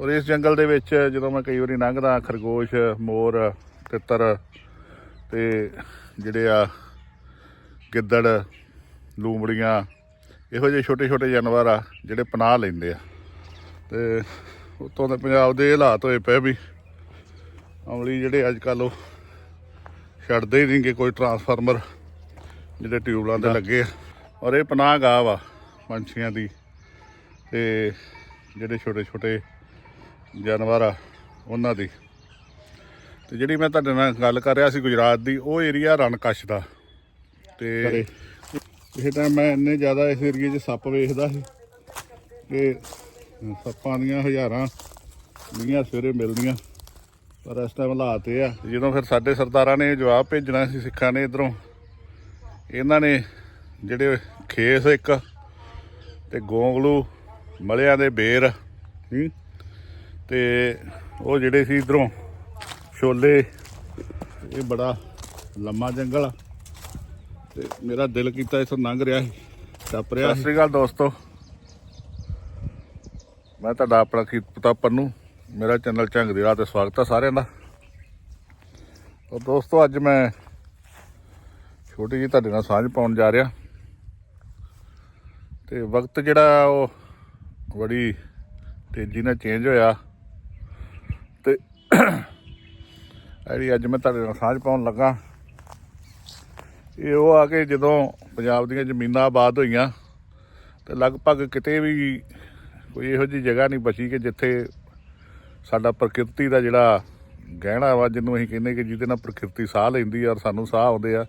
ਔਰ ਇਸ ਜੰਗਲ ਦੇ ਵਿੱਚ ਜਦੋਂ ਮੈਂ ਕਈ ਵਾਰੀ ਲੰਘਦਾ ਖਰਗੋਸ਼ ਮੋਰ ਤਿੱਤਰ ਤੇ ਜਿਹੜੇ ਆ ਗਿੱਦੜ ਲੂੰਬੜੀਆਂ ਇਹੋ ਜਿਹੇ ਛੋਟੇ ਛੋਟੇ ਜਾਨਵਰ ਆ ਜਿਹੜੇ ਪਨਾਹ ਲੈਂਦੇ ਆ। ਤੇ ਉਤੋਂ ਦੇ ਪੰਜਾਬ ਦੇ ਹਾਲਾਤ ਹੋਏ ਪਏ ਵੀ ਅਮਲੀ ਜਿਹੜੇ ਅੱਜ ਕੱਲ ਉਹ ਛੱਡਦੇ ਹੀ ਨਹੀਂ ਕਿ ਕੋਈ ਟਰਾਂਸਫਾਰਮਰ ਜਿਹੜੇ ਟਿਊਬਲਾਂ ਤੇ ਲੱਗੇ ਆ। ਔਰ ਇਹ ਪਨਾਹ ਗਾਹ ਵਾ ਪੰਛੀਆਂ ਦੀ ਤੇ ਜਿਹੜੇ ਛੋਟੇ ਛੋਟੇ ਜਾਨਵਰ ਆ ਉਹਨਾਂ ਦੀ। ਤੇ ਜਿਹੜੀ ਮੈਂ ਤੁਹਾਡੇ ਨਾਲ ਗੱਲ ਕਰ ਰਿਹਾ ਸੀ ਗੁਜਰਾਤ ਦੀ ਉਹ ਏਰੀਆ ਰਣਕਸ਼ ਦਾ। ਤੇ ਇਹ ਟਾਈਮ ਮੈਂ ਇੰਨੇ ਜ਼ਿਆਦਾ ਇਸ ਏਰੀਏ 'ਚ ਸੱਪ ਵੇਖਦਾ ਸੀ। ਕਿ ਸੱਪਾਂ ਦੀਆਂ ਹਜ਼ਾਰਾਂ ਲੀਆਂ ਸਵੇਰੇ ਮਿਲਦੀਆਂ। ਪਰ ਇਸ ਟਾਈਮ ਹਾਲਾਤ ਇਹ ਆ ਜਦੋਂ ਫਿਰ ਸਾਡੇ ਸਰਦਾਰਾਂ ਨੇ ਜਵਾਬ ਭੇਜਣਾ ਸੀ ਸਿੱਖਾਂ ਨੇ ਇਧਰੋਂ ਇਹਨਾਂ ਨੇ ਜਿਹੜੇ ਖੇਸ ਇੱਕ ਤੇ ਗੋਂਗਲੂ ਮਲਿਆਂ ਦੇ ਬੇਰ ਹੂੰ ਤੇ ਉਹ ਜਿਹੜੇ ਸੀ ਇਧਰੋਂ ਛੋਲੇ, ਇਹ ਬੜਾ ਲੰਮਾ ਜੰਗਲ ਆ। ਤੇ ਮੇਰਾ ਦਿਲ ਕੀਤਾ ਇੱਥੋਂ ਲੰਘ ਰਿਹਾ ਸੀ, ਟੱਪ ਰਿਹਾ ਸਤਿ ਸ੍ਰੀ ਅਕਾਲ ਦੋਸਤੋ। ਮੈਂ ਤੁਹਾਡਾ ਆਪਣਾ ਕੀਰਤਪਤਾ ਪੰਨੂ, ਮੇਰਾ ਚੈਨਲ ਝੰਗ ਦੀ ਰਾਹ ਤੇ ਸਵਾਗਤ ਹੈ ਸਾਰਿਆਂ ਦਾ। ਤਾਂ ਦੋਸਤੋ, ਅੱਜ ਮੈਂ ਛੋਟੀ ਜਿਹੀ ਤੁਹਾਡੇ ਨਾਲ ਸਾਂਝ ਪਾਉਣ ਜਾ ਰਿਹਾ। ਤੇ ਵਕਤ ਜਿਹੜਾ ਉਹ ਬੜੀ ਤੇਜ਼ੀ ਨਾਲ ਚੇਂਜ ਹੋਇਆ ਤੇ ਜਿਹੜੀ ਅੱਜ ਮੈਂ ਤੁਹਾਡੇ ਨਾਲ ਸਾਂਝ ਪਾਉਣ ਲੱਗਾ, ਇਹ ਉਹ ਆ ਕਿ ਜਦੋਂ ਪੰਜਾਬ ਦੀਆਂ ਜ਼ਮੀਨਾਂ ਆਬਾਦ ਹੋਈਆਂ, ਤੇ ਲਗਭਗ ਕਿਤੇ ਵੀ ਕੋਈ ਇਹੋ ਜਿਹੀ ਜਗ੍ਹਾ ਨਹੀਂ ਬਚੀ ਕਿ ਜਿੱਥੇ ਸਾਡਾ ਪ੍ਰਕਿਰਤੀ ਦਾ ਜਿਹੜਾ ਗਹਿਣਾ ਵਾ, ਜਿਹਨੂੰ ਅਸੀਂ ਕਹਿੰਦੇ ਕਿ ਜਿਹਦੇ ਨਾਲ ਪ੍ਰਕਿਰਤੀ ਸਾਹ ਲੈਂਦੀ ਆ ਔਰ ਸਾਨੂੰ ਸਾਹ ਆਉਂਦੇ ਆ,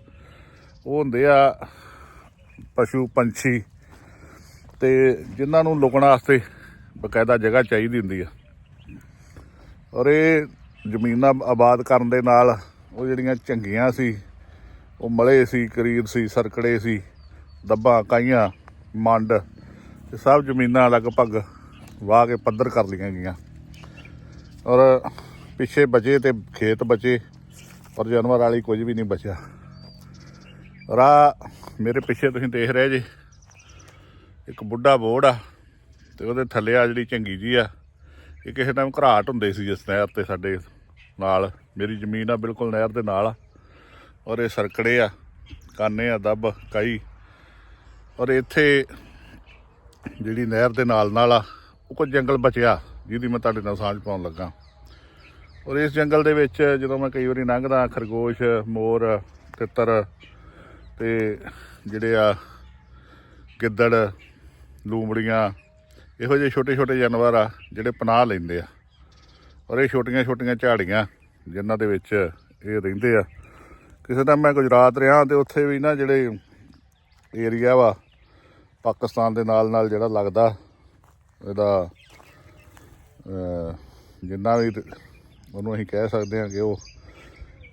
ਉਹ ਹੁੰਦੇ ਆ ਪਸ਼ੂ ਪੰਛੀ ਤੇ ਜਿਨ੍ਹਾਂ ਨੂੰ ਲੁਕਣ ਵਾਸਤੇ ਬਕਾਇਦਾ ਜਗ੍ਹਾ ਚਾਹੀਦੀ ਹੁੰਦੀ ਆ। ਔਰ ਇਹ ਜ਼ਮੀਨਾਂ ਆਬਾਦ ਕਰਨ ਦੇ ਨਾਲ ਉਹ ਜਿਹੜੀਆਂ ਚੰਗੀਆਂ ਸੀ, ਉਹ ਮਲੇ ਸੀ ਕਰੀਬ ਸੀ, ਸਰਕੜੇ ਸੀ, ਦੱਬਾਂ, ਕਾਈਆਂ, ਮੰਡ, ਇਹ ਸਭ ਜ਼ਮੀਨਾਂ ਲਗਭਗ ਵਾਹ ਕੇ ਪੱਧਰ ਕਰ ਲਈਆਂ ਗਈਆਂ। ਔਰ ਪਿੱਛੇ ਬਚੇ ਤੇ ਖੇਤ ਬਚੇ, ਪਰ ਜਾਨਵਰ ਵਾਲੀ ਕੁਝ ਵੀ ਨਹੀਂ ਬਚਿਆ। ਰਾਹ ਮੇਰੇ ਪਿੱਛੇ ਤੁਸੀਂ ਦੇਖ ਰਹੇ ਜੇ, ਇੱਕ ਬੁੱਢਾ ਬੋੜ ਆ, ਤੇ ਉਹਦੇ ਥੱਲੇ ਆ ਜਿਹੜੀ ਚੰਗੀ ਜੀ ਆ, ਇਹ ਕਿਸੇ ਟਾਈਮ ਘਰਾਟ ਹੁੰਦੇ ਸੀ ਜਿਸ ਨਹਿਰ ਤੇ ਸਾਡੇ ਨਾਲ। ਮੇਰੀ ਜ਼ਮੀਨ ਆ ਬਿਲਕੁਲ ਨਹਿਰ ਦੇ ਨਾਲ ਆ। ਔਰ ਇਹ ਸਰਕੜੇ ਆ, ਕਾਨੇ ਆ, ਦੱਬ, ਕਈ। ਔਰ ਇੱਥੇ ਜਿਹੜੀ ਨਹਿਰ ਦੇ ਨਾਲ ਨਾਲ ਆ, ਉਹ ਕੁਝ ਜੰਗਲ ਬਚਿਆ, ਜਿਹਦੀ ਮੈਂ ਤੁਹਾਡੇ ਨਾਲ ਸਾਂਝ ਪਾਉਣ ਲੱਗਾ। ਔਰ ਇਸ ਜੰਗਲ ਦੇ ਵਿੱਚ ਜਦੋਂ ਮੈਂ ਕਈ ਵਾਰੀ ਲੰਘਦਾ, ਖਰਗੋਸ਼, ਮੋਰ, ਤਿੱਤਰ ਤੇ ਜਿਹੜੇ ਆ ਗਿੱਦੜ, ਲੂੰਬੜੀਆਂ, ਇਹੋ ਜਿਹੇ ਛੋਟੇ ਛੋਟੇ ਜਾਨਵਰ ਆ, ਜਿਹੜੇ ਪਨਾਹ ਲੈਂਦੇ ਆ। ਔਰ ਇਹ ਛੋਟੀਆਂ ਛੋਟੀਆਂ ਝਾੜੀਆਂ ਜਿਨ੍ਹਾਂ ਦੇ ਵਿੱਚ ਇਹ ਰਹਿੰਦੇ ਆ। ਕਿਸੇ ਟਾਈਮ ਮੈਂ ਗੁਜਰਾਤ ਰਿਹਾ ਤੇ ਉੱਥੇ ਵੀ ਨਾ ਜਿਹੜੇ ਏਰੀਆ ਵਾ, ਪਾਕਿਸਤਾਨ ਦੇ ਨਾਲ ਨਾਲ ਜਿਹੜਾ ਲੱਗਦਾ, ਇਹਦਾ ਜਿੰਨਾ ਵੀ ਉਹਨੂੰ ਅਸੀਂ ਕਹਿ ਸਕਦੇ ਹਾਂ ਕਿ ਉਹ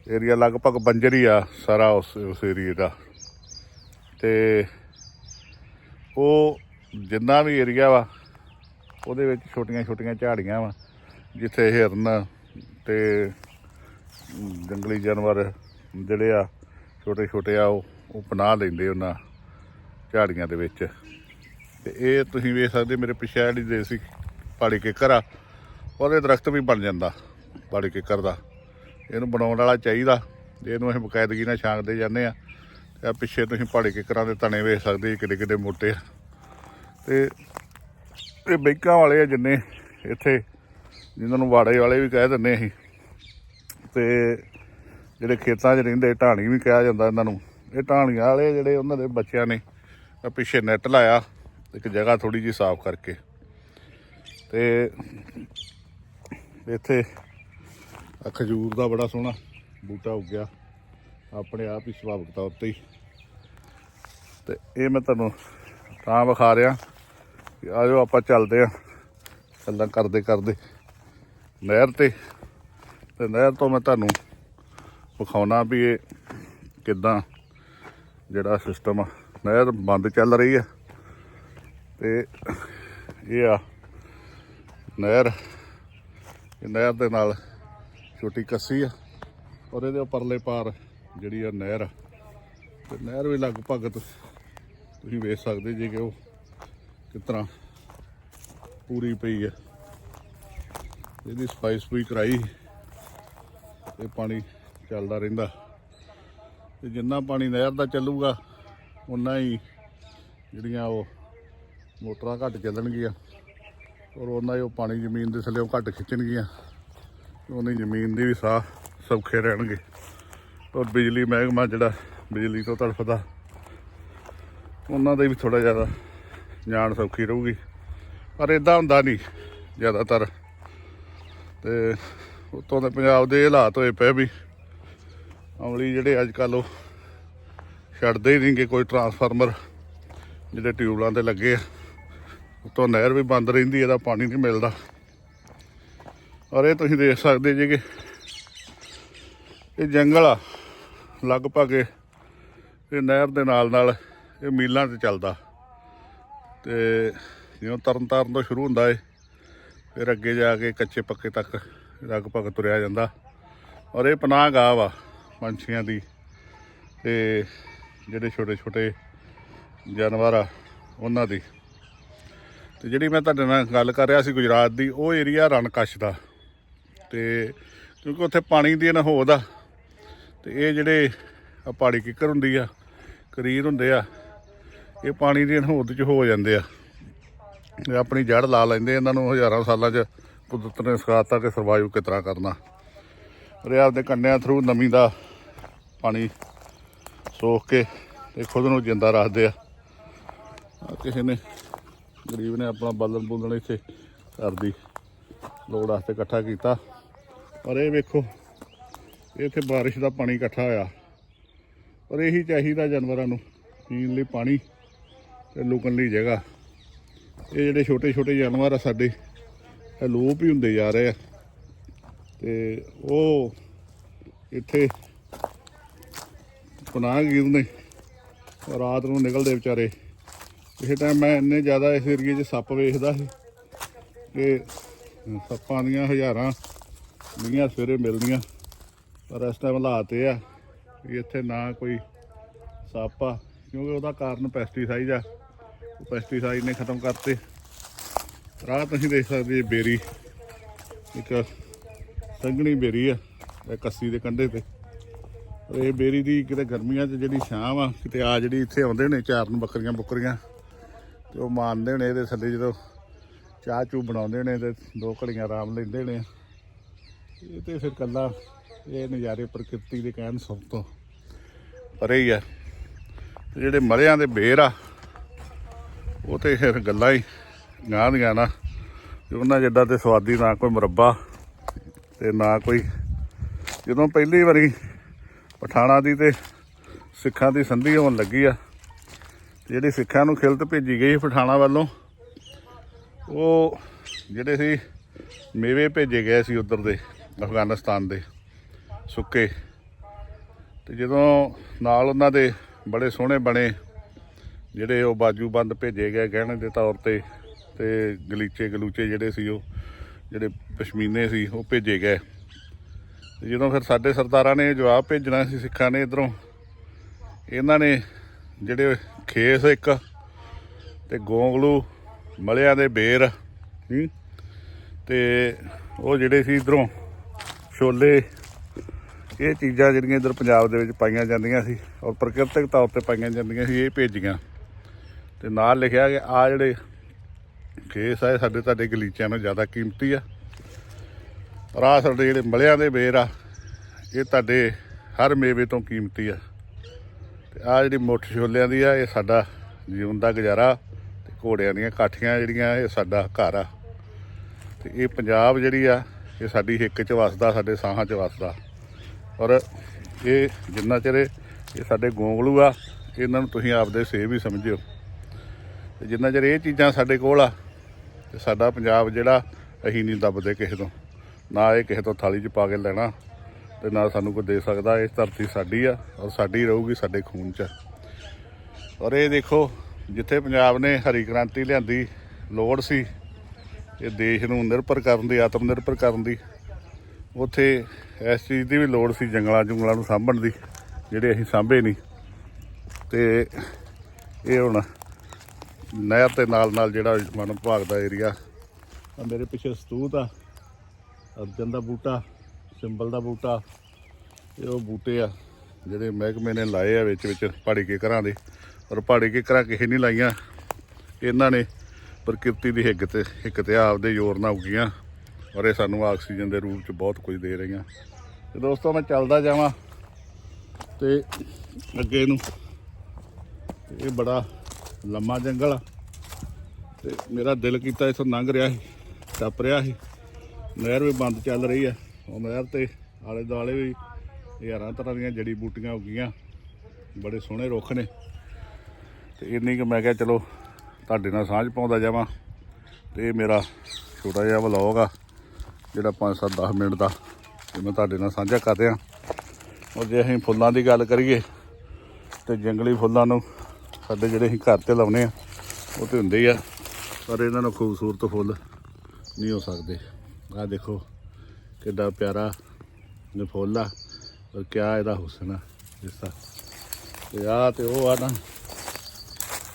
ਏਰੀਆ ਲਗਭਗ ਬੰਜਰ ਹੀ ਆ ਸਾਰਾ ਉਸ ਉਸ ਏਰੀਏ ਦਾ। ਤੇ ਉਹ ਜਿੰਨਾ ਵੀ ਏਰੀਆ ਵਾ, ਉਹਦੇ ਵਿੱਚ ਛੋਟੀਆਂ ਛੋਟੀਆਂ ਝਾੜੀਆਂ ਵਾ। ਜਿੱਥੇ ਹਿਰਨ ਤੇ ਜੰਗਲੀ ਜਾਨਵਰ ਜਿਹੜੇ ਆ, ਛੋਟੇ ਛੋਟੇ ਆ, ਉਹ ਉਹ ਪਨਾਹ ਲੈਂਦੇ ਉਹਨਾਂ ਝਾੜੀਆਂ ਦੇ ਵਿੱਚ। ਤੇ ਇਹ ਤੁਸੀਂ ਵੇਖ ਸਕਦੇ ਮੇਰੇ ਪਿੱਛੇ ਜਿਹੜੀ ਦੇਸੀ ਪਹਾੜੀ ਕਿੱਕਰ ਆ, ਉਹਦੇ ਦਰਖਤ ਵੀ ਬਣ ਜਾਂਦਾ ਪਹਾੜੀ ਕਿੱਕਰ ਦਾ। ਇਹਨੂੰ ਬਣਾਉਣ ਵਾਲਾ ਚਾਹੀਦਾ, ਇਹਨੂੰ ਅਸੀਂ ਬਕਾਇਦਗੀ ਨਾਲ ਛਾਂਗਦੇ ਜਾਂਦੇ ਆ। ਤੇ ਆ ਪਿੱਛੇ ਤੁਸੀਂ ਪਹਾੜੀ ਕਿੱਕਰਾਂ ਦੇ ਤਣੇ ਵੇਖ ਸਕਦੇ ਕਿੱਡੇ ਕਿੱਡੇ ਮੋਟੇ ਆ। ਤੇ ਇਹ ਬੈਂਕਾਂ ਵਾਲੇ ਆ ਜਿੰਨੇ ਇੱਥੇ ਜਿਨ੍ਹਾਂ ਨੂੰ ਵਾੜੇ ਵਾਲੇ ਵੀ ਕਹਿ ਦਿੰਦੇ ਅਸੀਂ। ਤੇ ਜਿਹੜੇ ਖੇਤਾਂ 'ਚ ਰਹਿੰਦੇ, ਢਾਣੀ ਵੀ ਕਿਹਾ ਜਾਂਦਾ ਇਹਨਾਂ ਨੂੰ। ਇਹ ਢਾਣੀਆਂ ਵਾਲੇ ਜਿਹੜੇ ਉਹਨਾਂ ਦੇ ਬੱਚਿਆਂ ਨੇ ਪਿੱਛੇ ਨੈਟ ਲਾਇਆ, ਇੱਕ ਜਗ੍ਹਾ ਥੋੜੀ ਜੀ ਸਾਫ਼ ਕਰਕੇ। ਤੇ ਇੱਥੇ ਖਜੂਰ ਦਾ ਬੜਾ ਸੋਹਣਾ ਬੂਟਾ ਉੱਗਿਆ, ਆਪਣੇ ਆਪ ਹੀ ਸੁਭਾਵਿਕ ਤੌਰ ਤੇ ਹੀ। ਤੇ ਇਹ ਮੈਂ ਤੁਹਾਨੂੰ ਤਾਂ ਵਿਖਾ ਰਿਹਾ ਕਿ ਆਜੋ ਆਪਾਂ ਚੱਲਦੇ ਆ ਗੱਲਾਂ ਕਰਦੇ ਕਰਦੇ ਨਹਿਰ ਤੇ। ਤੇ ਨਹਿਰ ਤੋਂ ਮੈਂ ਤੁਹਾਨੂੰ ਵਿਖਾਉਣਾ ਵੀ ਇਹ ਕਿਦਾਂ ਜਿਹੜਾ ਸਿਸਟਮ ਆ। ਨਹਿਰ ਬੰਦ ਚੱਲ ਰਹੀ ਆ। ਤੇ ਇਹ ਆ ਨਹਿਰ। ਇਹ ਨਹਿਰ ਦੇ ਨਾਲ ਛੋਟੀ ਕੱਸੀ ਆ। ਔਰ ਇਹਦੇ ਉੱਪਰਲੇ ਪਾਰ ਜਿਹੜੀ ਆ ਨਹਿਰ ਆ। ਤੇ ਨਹਿਰ ਵੀ ਲਗਭਗ ਤੁ- ਤੁਸੀਂ ਵੇਖ ਸਕਦੇ ਜੇ ਕਿ ਉਹ ਕਿਸ ਤਰ੍ਹਾਂ ਪੂਰੀ ਪਈ ਆ। ਇਹਦੀ ਸਫ਼ਾਈ ਸਫੂਈ ਕਰਾਈ ਤੇ ਪਾਣੀ ਚੱਲਦਾ ਰਹਿੰਦਾ। ਤੇ ਜਿੰਨਾ ਪਾਣੀ ਨਹਿਰ ਦਾ ਚੱਲੂਗਾ ਉਨਾ ਹੀ ਜਿਹੜੀਆਂ ਉਹ ਮੋਟਰਾਂ ਘੱਟ ਚੱਲਣਗੀਆਂ ਔਰ ਉਹਨਾਂ ਹੀ ਉਹ ਪਾਣੀ ਜ਼ਮੀਨ ਦੇ ਥੱਲੇ ਘੱਟ ਖਿੱਚਣਗੀਆਂ ਉਹਨੇ ਜ਼ਮੀਨ ਦੀ ਵੀ ਸਾਹ ਸੌਖੇ ਰਹਿਣਗੇ। ਔਰ ਬਿਜਲੀ ਮਹਿਕਮਾ ਜਿਹੜਾ ਬਿਜਲੀ ਤੋਂ ਤੜਫਦਾ ਉਹਨਾਂ ਦਾ ਵੀ ਥੋੜਾ ਜ਼ਿਆਦਾ ਜਾਣ ਸੌਖੀ ਰਹੂਗੀ। ਪਰ ਇਦਾਂ ਹੁੰਦਾ ਨਹੀਂ ਜ਼ਿਆਦਾਤਰ। ਤੇ ਉਤੋਂ ਦੇ ਪੰਜਾਬ ਦੇ ਹਾਲਾਤ ਹੋਏ ਪਏ ਵੀ ਅਮਲੀ ਜਿਹੜੇ ਅੱਜ ਕੱਲ ਉਹ ਛੱਡਦੇ ਹੀ ਨਹੀਂਗੇ ਕੋਈ ਟਰਾਂਸਫਾਰਮਰ ਜਿਹੜੇ ਟਿਊਬਲਾਂ ਤੇ ਲੱਗੇ ਆ। ਉਤੋਂ ਨਹਿਰ ਵੀ ਬੰਦ ਰਹਿੰਦੀ ਇਹਦਾ ਪਾਣੀ ਨਹੀਂ ਮਿਲਦਾ। ਔਰ ਇਹ ਤੁਸੀਂ ਦੇਖ ਸਕਦੇ ਜੀ ਕਿ ਇਹ ਜੰਗਲ ਆ, ਲਗਭਗ ਇਹ ਨਹਿਰ ਦੇ ਨਾਲ ਨਾਲ ਇਹ ਮੀਲਾਂ 'ਚ ਚੱਲਦਾ। ਤੇ ਜਿਉਂ ਤਰਨ ਤਾਰਨ ਤੋਂ ਸ਼ੁਰੂ ਹੁੰਦਾ ਏ ਫਿਰ ਅੱਗੇ ਜਾ ਕੇ ਕੱਚੇ ਪੱਕੇ ਤੱਕ ਲਗਭਗ ਤੁਰਿਆ ਜਾਂਦਾ। ਔਰ ਇਹ ਪਨਾਹ ਗਾਹ ਵਾ ਪੰਛੀਆਂ ਦੀ। ਤੇ ਜਿਹੜੇ ਛੋਟੇ ਛੋਟੇ ਜਾਨਵਰ ਆ, ਉਹਨਾਂ ਦੀ। ਤੇ ਜਿਹੜੀ ਮੈਂ ਤੁਹਾਡੇ ਨਾਲ ਗੱਲ ਕਰ ਰਿਹਾ ਸੀ ਗੁਜਰਾਤ ਦੀ, ਉਹ ਏਰੀਆ ਰਣਕਸ਼ ਦਾ। ਤੇ ਕਿਉਂਕਿ ਉੱਥੇ ਪਾਣੀ ਦੀ ਨਹੋਦ ਆ। ਤੇ ਇਹ ਜਿਹੜੇ ਆ ਪਹਾੜੀ ਕਿੱਕਰ ਹੁੰਦੀ ਆ, ਕਰੀਰ ਹੁੰਦੇ ਆ, ਇਹ ਪਾਣੀ ਦੀ ਨਹੋਦ ਚ ਹੋ ਜਾਂਦੇ ਆ। ਇਹ ਆਪਣੀ ਜੜ ਲਾ ਲੈਂਦੇ ਇਹਨਾਂ ਨੂੰ ਹਜ਼ਾਰਾਂ ਸਾਲਾਂ ਚ, ਕੁਦਰਤ ਨੇ ਸਿਖਾਤਾ ਕਿ ਸਰਵਾਈਵ ਕਿਸ ਤਰ੍ਹਾਂ ਕਰਨਾ। ਰਿਆਬ ਦੇ ਕੰਡਿਆਂ ਥਰੂ ਨਮੀ ਦਾ ਪਾਣੀ ਸੋਖ ਕੇ ਤੇ ਖੁਦ ਨੂੰ ਜਿੰਦਾ ਰੱਖਦੇ ਆ। ਕਿਸੇ ਨੇ, ਗਰੀਬ ਨੇ ਆਪਣਾ ਬਾਲਣ ਬੁਲਣ ਇੱਥੇ ਘਰ ਦੀ ਲੋੜ ਵਾਸਤੇ ਇਕੱਠਾ ਕੀਤਾ। ਪਰ ਇਹ ਵੇਖੋ ਇੱਥੇ ਬਾਰਿਸ਼ ਦਾ ਪਾਣੀ ਇਕੱਠਾ ਹੋਇਆ। ਪਰ ਇਹੀ ਚਾਹੀਦਾ ਜਾਨਵਰਾਂ ਨੂੰ, ਪੀਣ ਲਈ ਪਾਣੀ ਤੇ ਲੁਕਣ ਲਈ ਜਗ੍ਹਾ। ਇਹ ਜਿਹੜੇ ਛੋਟੇ ਛੋਟੇ ਜਾਨਵਰ ਆ ਸਾਡੇ, ਇਹ ਲੋਪ ਹੀ ਹੁੰਦੇ ਜਾ ਰਹੇ ਆ। ਤੇ ਉਹ ਇੱਥੇ ਪਨਾਹਗੀਰ ਨੇ ਰਾਤ ਨੂੰ ਨਿਕਲਦੇ ਵਿਚਾਰੇ। ਕਿਸੇ ਟਾਈਮ ਮੈਂ ਇੰਨੇ ਜ਼ਿਆਦਾ ਇਸ ਏਰੀਏ 'ਚ ਸੱਪ ਵੇਖਦਾ ਸੀ। ਕਿ ਸੱਪਾਂ ਦੀਆਂ ਹਜ਼ਾਰਾਂ ਜਿਹੜੀਆਂ ਸਵੇਰੇ ਮਿਲਦੀਆਂ ਪਰ ਇਸ ਟਾਈਮ ਹਾਲਾਤ ਇਹ ਆ ਵੀ ਇੱਥੇ ਨਾ ਕੋਈ ਸੱਪ ਆ, ਕਿਉਂਕਿ ਉਹਦਾ ਕਾਰਨ ਪੈਸਟੀਸਾਈਡ ਆ। ਪੈਸਟੀਸਾਈਡ ਨੇ ਖਤਮ ਕਰਤੇ। ਰਾਹ ਤੁਸੀਂ ਦੇਖ ਸਕਦੇ ਜੀ ਬੇਰੀ। ਇੱਕ ਸੰਘਣੀ ਬੇਰੀ ਆ ਕੱਸੀ ਦੇ ਕੰਢੇ ਤੇ। ਇਹ ਬੇਰੀ ਦੀ ਕਿਤੇ ਗਰਮੀਆਂ 'ਚ ਜਿਹੜੀ ਛਾਂ ਆ ਕਿਤੇ ਆ ਜਿਹੜੀ ਇੱਥੇ ਆਉਂਦੇ ਨੇ ਚਾਰਨ ਬੱਕਰੀਆਂ, ਬੁੱਕਰੀਆਂ, ਤੇ ਉਹ ਮਾਰਦੇ ਨੇ ਇਹਦੇ ਥੱਲੇ ਜਦੋਂ ਚਾਹ ਚੂ ਬਣਾਉਂਦੇ ਨੇ ਤੇ ਦੋ ਘੜੀਆਂ ਆਰਾਮ ਲੈਂਦੇ ਨੇ। ਇਹ ਤੇ ਫਿਰ ਕੱਲਾ ਇਹ ਨਜ਼ਾਰੇ ਪ੍ਰਕਿਰਤੀ ਦੇ ਕਹਿਣ ਸਭ ਤੋਂ ਪਰੇ ਹੀ ਆ। ਤੇ ਜਿਹੜੇ ਮਲਿਆਂ ਦੇ ਬੇਰ ਆ ਉਹ ਤੇ ਫਿਰ ਗੱਲਾਂ ਹੀ ਗਾਂ ਦੀਆਂ ਨਾ। ਤੇ ਉਹਨਾਂ ਜਿੱਦਾਂ ਤੇ ਸਵਾਦੀ ਨਾ ਕੋਈ ਮੁਰੱਬਾ ਤੇ ਨਾ ਕੋਈ, ਜਦੋਂ ਪਹਿਲੀ ਵਾਰੀ ਪਠਾਣਾ ਦੀ ਤੇ ਸਿੱਖਾਂ ਦੀ ਸੰਧੀ ਹੋਣ ਲੱਗੀ ਆ ਜਿਹੜੀ ਸਿੱਖਾਂ ਨੂੰ ਖਿਲਤ ਭੇਜੀ ਗਈ ਪਠਾਣਾ ਵੱਲੋਂ, ਉਹ ਜਿਹੜੇ ਸੀ ਮੇਵੇ ਭੇਜੇ ਗਏ ਸੀ ਉਧਰ ਦੇ, ਅਫਗਾਨਿਸਤਾਨ ਦੇ, ਸੁੱਕੇ। ਤੇ ਜਦੋਂ ਨਾਲ ਉਹਨਾਂ ਦੇ ਬੜੇ ਸੋਹਣੇ ਬਣੇ ਜਿਹੜੇ ਉਹ ਬਾਜੂ ਬੰਦ ਭੇਜੇ ਗਏ ਗਹਿਣੇ ਦੇ ਤੌਰ ਤੇ ਤੇ ਗਲੀਚੇ ਗਲੂਚੇ ਜਿਹੜੇ ਸੀ ਉਹ ਜਿਹੜੇ ਪਸ਼ਮੀਨੇ ਸੀ ਉਹ ਭੇਜੇ ਗਏ। ਜਦੋਂ ਫਿਰ ਸਾਡੇ ਸਰਦਾਰਾਂ ਨੇ ਜਵਾਬ ਭੇਜਣਾ ਸੀ ਸਿੱਖਾਂ ਨੇ ਇਧਰੋਂ ਇਹਨਾਂ ਨੇ ਜਿਹੜੇ ਖੇਸ ਇੱਕ ਤੇ ਗੋਂਗਲੂ ਮਲਿਆਂ ਦੇ ਬੇਰ ਹੂੰ, ਤੇ ਉਹ ਜਿਹੜੇ ਸੀ ਇਧਰੋਂ ਛੋਲੇ ਇਹ ਚੀਜ਼ਾਂ ਜਿਹੜੀਆਂ ਇਧਰ ਪੰਜਾਬ ਦੇ ਵਿੱਚ ਪਾਈਆਂ ਜਾਂਦੀਆਂ ਸੀ ਔਰ ਪ੍ਰਕਿਰਤਿਕ ਤੌਰ ਤੇ ਪਾਈਆਂ ਜਾਂਦੀਆਂ ਸੀ ਇਹ ਭੇਜੀਆਂ। ਤੇ ਨਾਲ ਲਿਖਿਆ ਕਿ ਆ ਜਿਹੜੇ ਖੇਸ ਆ ਇਹ ਸਾਡੇ ਤੁਹਾਡੇ ਗਲੀਚਿਆਂ ਨਾਲੋਂ ਜ਼ਿਆਦਾ ਕੀਮਤੀ ਆ। ਔਰ ਆਹ ਸਾਡੇ ਜਿਹੜੇ ਮਲਿਆਂ ਦੇ ਬੇਰ ਆ, ਇਹ ਤੁਹਾਡੇ ਹਰ ਮੇਵੇ ਤੋਂ ਕੀਮਤੀ ਆ। ਤੇ ਆ ਜਿਹੜੀ ਮੁੱਠ ਛੋਲਿਆਂ ਦੀ ਆ, ਇਹ ਸਾਡਾ ਜੀਵਨ ਦਾ ਗੁਜ਼ਾਰਾ ਤੇ ਘੋੜਿਆਂ ਦੀਆਂ ਕਾਠੀਆਂ ਜਿਹੜੀਆਂ, ਇਹ ਸਾਡਾ ਘਰ ਆ। ਤੇ ਇਹ ਪੰਜਾਬ ਜਿਹੜੀ ਆ, ਇਹ ਸਾਡੀ ਹਿੱਕ 'ਚ ਵਸਦਾ, ਸਾਡੇ ਸਾਹਾਂ 'ਚ ਵਸਦਾ। ਔਰ ਇਹ ਜਿੰਨਾ ਚਿਰ ਇਹ ਇਹ ਸਾਡੇ ਗੋਂਗਲੂ ਆ, ਇਹਨਾਂ ਨੂੰ ਤੁਸੀਂ ਆਪਦੇ ਸੇਵ ਹੀ ਸਮਝਿਓ। ਤੇ ਜਿੰਨਾ ਚਿਰ ਇਹ ਚੀਜ਼ਾਂ ਸਾਡੇ ਕੋਲ ਆ, ਤੇ ਸਾਡਾ ਪੰਜਾਬ ਜਿਹੜਾ, ਅਸੀਂ ਨਹੀਂ ਦੱਬਦੇ ਕਿਸੇ ਤੋਂ। ਨਾ ਇਹ ਕਿਸੇ ਤੋਂ ਥਾਲੀ 'ਚ ਪਾ ਕੇ ਲੈਣਾ, ਤੇ ਨਾ ਸਾਨੂੰ ਕੋਈ ਦੇ ਸਕਦਾ, ਇਹ ਧਰਤੀ ਸਾਡੀ ਆ, ਔਰ ਸਾਡੀ ਰਹੂਗੀ ਸਾਡੇ ਖੂਨ 'ਚ। ਔਰ ਇਹ ਦੇਖੋ, ਜਿੱਥੇ ਪੰਜਾਬ ਨੇ ਹਰੀ ਕ੍ਰਾਂਤੀ ਲਿਆਂਦੀ ਲੋੜ ਸੀ, ਇਹ ਦੇਸ਼ ਨੂੰ ਨਿਰਭਰ ਕਰਨ ਦੀ, ਆਤਮ ਨਿਰਭਰ ਕਰਨ ਦੀ, ਉੱਥੇ ਇਸ ਚੀਜ਼ ਦੀ ਵੀ ਲੋੜ ਸੀ, ਜੰਗਲਾਂ ਜੁੰਗਲਾਂ ਨੂੰ ਸਾਂਭਣ ਦੀ, ਜਿਹੜੇ ਅਸੀਂ ਸਾਂਭੇ ਨਹੀਂ। ਤੇ ਇਹ ਹੁਣ ਨਹਿਰ ਦੇ ਨਾਲ ਨਾਲ ਜਿਹੜਾ ਵਣ ਵਿਭਾਗ ਦਾ ਏਰੀਆ ਆ, ਮੇਰੇ ਪਿੱਛੇ ਸਤੂਤ ਆ, ਅਰਜਨ ਦਾ ਬੂਟਾ, ਸਿੰਬਲ ਦਾ ਬੂਟਾ, ਇਹ ਉਹ ਬੂਟੇ ਆ ਜਿਹੜੇ ਮਹਿਕਮੇ ਨੇ ਲਾਏ ਆ ਵਿੱਚ ਵਿੱਚ ਪਹਾੜੀ ਕੇ ਘਰਾਂ ਦੇ ਔਰ ਪਹਾੜੀ ਕੇ ਘਰਾਂ ਕਿਸੇ ਨਹੀਂ ਲਾਈਆਂ। ਇਹਨਾਂ ਨੇ ਪ੍ਰਕਿਰਤੀ ਦੀ ਹਿੱਕ ਤੇ ਹਿੱਕ ਤੇ ਆਪਦੇ ਜ਼ੋਰ ਨਾਲ ਉੱਗੀਆਂ ਔਰ ਇਹ ਸਾਨੂੰ ਆਕਸੀਜਨ ਦੇ ਰੂਪ ਚ ਬਹੁਤ ਕੁਝ ਦੇ ਰਹੀਆਂ। ਤੇ ਦੋਸਤੋ ਮੈਂ ਚੱਲਦਾ ਜਾਵਾਂ ਤੇ ਅੱਗੇ ਨੂੰ, ਇਹ ਬੜਾ ਲੰਮਾ ਜੰਗਲ ਆ। ਤੇ ਮੇਰਾ ਦਿਲ ਕੀਤਾ ਇੱਥੋਂ ਲੰਘ ਰਿਹਾ ਸੀ, ਟੱਪ ਰਿਹਾ ਸੀ। ਨਹਿਰ ਵੀ ਬੰਦ ਚੱਲ ਰਹੀ ਆ। ਉਹ ਨਹਿਰ ਤੇ ਆਲੇ ਦੁਆਲੇ ਵੀ ਹਜ਼ਾਰਾਂ ਤਰ੍ਹਾਂ ਦੀਆਂ ਜੜੀ ਬੂਟੀਆਂ ਉੱਗੀਆਂ ਬੜੇ ਸੋਹਣੇ ਰੁੱਖ ਨੇ। ਤੇ ਇੰਨੀ ਕਿ ਮੈਂ ਕਿਹਾ ਚਲੋ ਤੁਹਾਡੇ ਨਾਲ ਸਾਂਝ ਪਾਉਂਦਾ ਜਾਵਾਂ। ਤੇ ਇਹ ਮੇਰਾ ਛੋਟਾ ਜਿਹਾ ਵਲੌਗ ਆ, ਜਿਹੜਾ 5-7 10 ਮਿੰਟ ਦਾ। ਤੇ ਮੈਂ ਤੁਹਾਡੇ ਨਾਲ ਸਾਂਝਾ ਕਰ ਰਿਹਾ। ਔਰ ਜੇ ਅਸੀਂ ਫੁੱਲਾਂ ਦੀ ਗੱਲ ਕਰੀਏ, ਤੇ ਜੰਗਲੀ ਫੁੱਲਾਂ ਨੂੰ ਸਾਡੇ ਜਿਹੜੇ ਅਸੀਂ ਘਰ ਤੇ ਲਾਉਨੇ ਆ, ਉਹ ਤੇ ਹੁੰਦੇ ਹੀ ਆ, ਪਰ ਇਹਨਾਂ ਨੂੰ ਖੂਬਸੂਰਤ ਫੁੱਲ ਨਹੀਂ ਹੋ ਸਕਦੇ। ਆਹ ਦੇਖੋ ਕਿੱਡਾ ਪਿਆਰਾ ਨੇ ਫੁੱਲ ਆ, ਔਰ ਕਿਆ ਇਹਦਾ ਹੁਸਨ ਆ, ਇਸ ਦਾ। ਤੇ ਆ ਤੇ ਉਹ ਆ ਨਾ,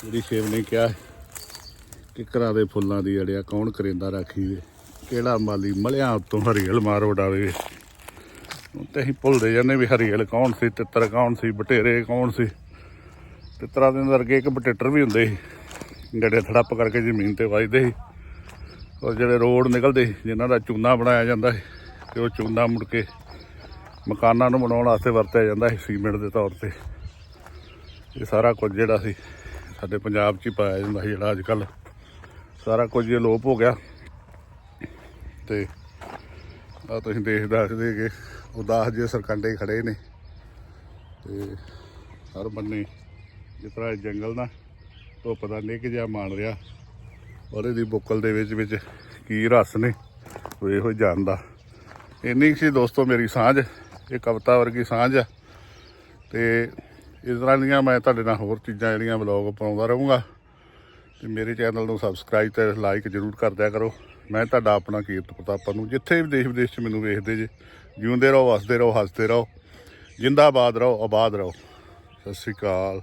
ਜਿਹੜੀ ਸ਼ੇਵ ਨੇ ਕਿਹਾ ਕਿਕਰਾਂ ਦੇ ਫੁੱਲਾਂ ਦੀ ਅੜਿਆ ਕੌਣ ਕਰਿੰਦਾ ਰਾਖੀ ਵੇ ਕਿਹੜਾ ਮਾਲੀ ਮਲਿਆਂ ਉੱਤੋਂ ਹਰੀਅਲ ਮਾਰ ਉਡਾਵੇ ਹੁਣ ਤੇ ਅਸੀਂ ਭੁੱਲਦੇ ਜਾਂਦੇ ਵੀ ਹਰੀਅਲ ਕੌਣ ਸੀ, ਤਿੱਤਰ ਕੌਣ ਸੀ, ਬਟੇਰੇ ਕੌਣ ਸੀ? ਤਿੱਤਰਾਂ ਦੇ ਵਰਗੇ ਇੱਕ ਬਟੇਟਰ ਵੀ ਹੁੰਦੇ ਸੀ। ਗੜੇ ਥੜੱਪ ਕਰਕੇ ਜ਼ਮੀਨ ਤੇ ਵੱਜਦੇ ਸੀ। ਔਰ ਜਿਹੜੇ ਰੋਡ ਨਿਕਲਦੇ ਸੀ, ਜਿਨ੍ਹਾਂ ਦਾ ਚੂਨਾ ਬਣਾਇਆ ਜਾਂਦਾ ਸੀ ਤੇ ਉਹ ਚੂਨਾ ਮੁੜ ਕੇ ਮਕਾਨਾਂ ਨੂੰ ਬਣਾਉਣ ਵਾਸਤੇ ਵਰਤਿਆ ਜਾਂਦਾ ਸੀ ਸੀਮੈਂਟ ਦੇ ਤੌਰ ਤੇ। ਇਹ ਸਾਰਾ ਕੁਝ ਜਿਹੜਾ ਸੀ ਸਾਡੇ ਪੰਜਾਬ 'ਚ ਹੀ ਪਾਇਆ ਜਾਂਦਾ ਸੀ ਜਿਹੜਾ ਅੱਜ ਕੱਲ ਸਾਰਾ ਕੁਝ ਇਹ ਲੋਪ ਹੋ ਗਿਆ। ਤੇ ਆ ਤੁਸੀਂ ਦੇਖ ਦੱਸਦੇ ਕਿ ਉਦਾਸ ਜੇ ਸਰਕੰਡੇ ਖੜੇ ਨੇ। ਤੇ ਹਰ ਬੰਨੇ ਜਿਸ ਤਰ੍ਹਾਂ ਇਹ ਜੰਗਲ ਨਾ ਧੁੱਪ ਦਾ ਨਿੱਘ ਜਿਹਾ ਮਾਣ ਰਿਹਾ। ਔਰ ਇਹਦੀ ਬੁੱਕਲ ਦੇ ਵਿੱਚ ਵਿੱਚ ਕੀ ਰਸ ਨੇ, ਉਹ ਇਹੋ ਜਾਣਦਾ। ਇੰਨੀ ਸੀ ਦੋਸਤੋ ਮੇਰੀ ਸਾਂਝ, ਇਹ ਕਵਿਤਾ ਵਰਗੀ ਸਾਂਝ ਆ। ਤੇ ਇਸ ਤਰ੍ਹਾਂ ਦੀਆਂ ਮੈਂ ਤੁਹਾਡੇ ਨਾਲ ਹੋਰ ਚੀਜ਼ਾਂ ਜਿਹੜੀਆਂ ਵਲੌਗ ਪਾਉਂਦਾ ਰਹੂੰਗਾ। ਤੇ ਮੇਰੇ ਚੈਨਲ ਨੂੰ ਸਬਸਕ੍ਰਾਈਬ ਤੇ ਲਾਈਕ ਜਰੂਰ ਕਰ ਦਿਆ ਕਰੋ। ਮੈਂ ਤੁਹਾਡਾ ਆਪਣਾ ਕੀਰਤ ਪ੍ਰਤਾਪਾ ਨੂੰ ਜਿੱਥੇ ਵੀ ਦੇਸ਼ ਵਿਦੇਸ਼ 'ਚ ਮੈਨੂੰ ਵੇਖਦੇ ਜੇ, ਜਿਉਂਦੇ ਰਹੋ ਵਸਦੇ ਰਹੋ, ਹੱਸਦੇ ਰਹੋ, ਜਿੰਦਾਬਾਦ ਰਹੋ, ਆਬਾਦ ਰਹੋ। ਸਤਿ ਸ਼੍ਰੀ ਅਕਾਲ।